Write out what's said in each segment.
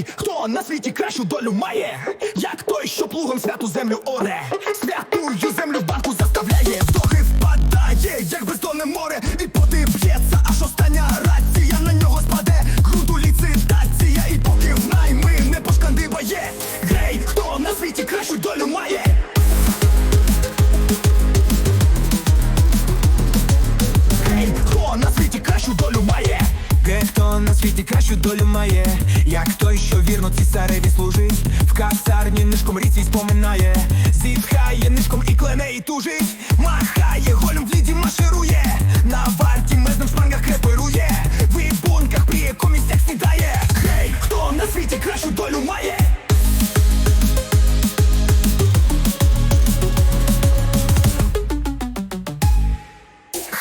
Гей, хто на світі кращу долю має? Як той, що плугом святу землю оре, святую землю в банку заставляє, вдохи впадає, як бездонне море, і поти б'ється, аж остання рація на нього спаде. Груду ліцитація, і поки в найми не пошкандибає. Гей, хто на світі кращу долю має? Гей, хто на світі кращу долю має? Ге, хто на світі кращу долю має, як той, тужить, махає голем в ліді марширує, на варті мезним шпангах креперує, в ібунках пріє комісяк снідає. Гей, хто на світі кращу долю має?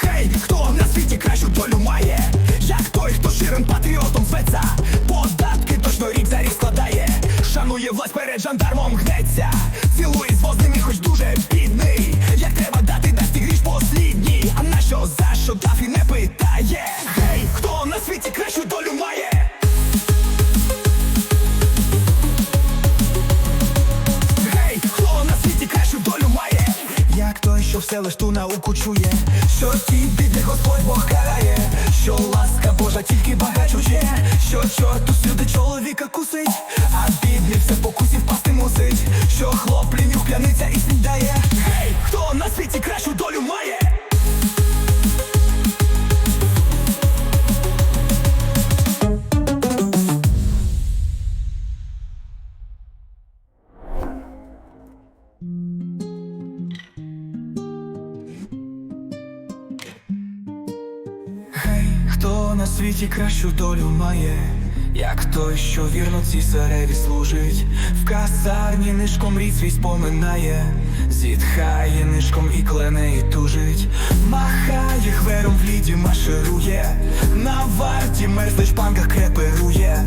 Гей, хто на світі кращу долю має? Як той, хто ширим патріотом зветься Податки точно рік за рік складає Шанує власть перед жандармом гнеться Цілує все лиш ту науку чує, що ті біди Господь Бог карає, що ласка Божа тільки багачує, що чорту сюди чоловіка кусить, а бідний все в на світі кращу долю має, як той, що вірно цісареві служить, в казарні нишком рід свій споминає, зітхає нишком і клене і тужить, махає хвером в ліді маширує, на варті мерзлий шпангах креперує,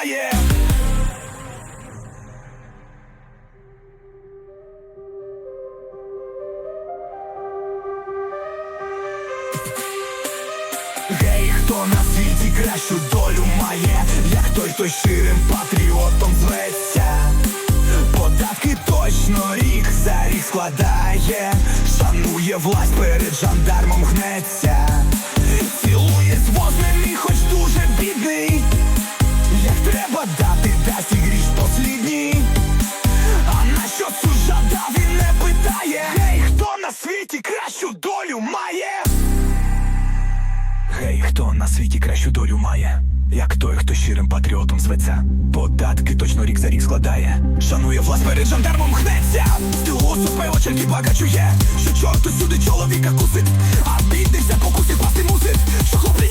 долю має? Гей, хто на світі кращу долю має, як той, хто ширим патріотом зветься, податки точно рік за рік складає, шанує власть перед жандармом гнеться, цілує Дав і не питає. Гей, хто на світі кращу долю має? Гей, хто на світі кращу долю має, як той, хто щирим патріотом зветься, податки точно рік за рік складає, шанує власть перед жандармом гнеться, стилосу пивочерки багачує, що чорт усюди чоловіка кусить, а бідний вся покусів пасти мусить, що п'яниця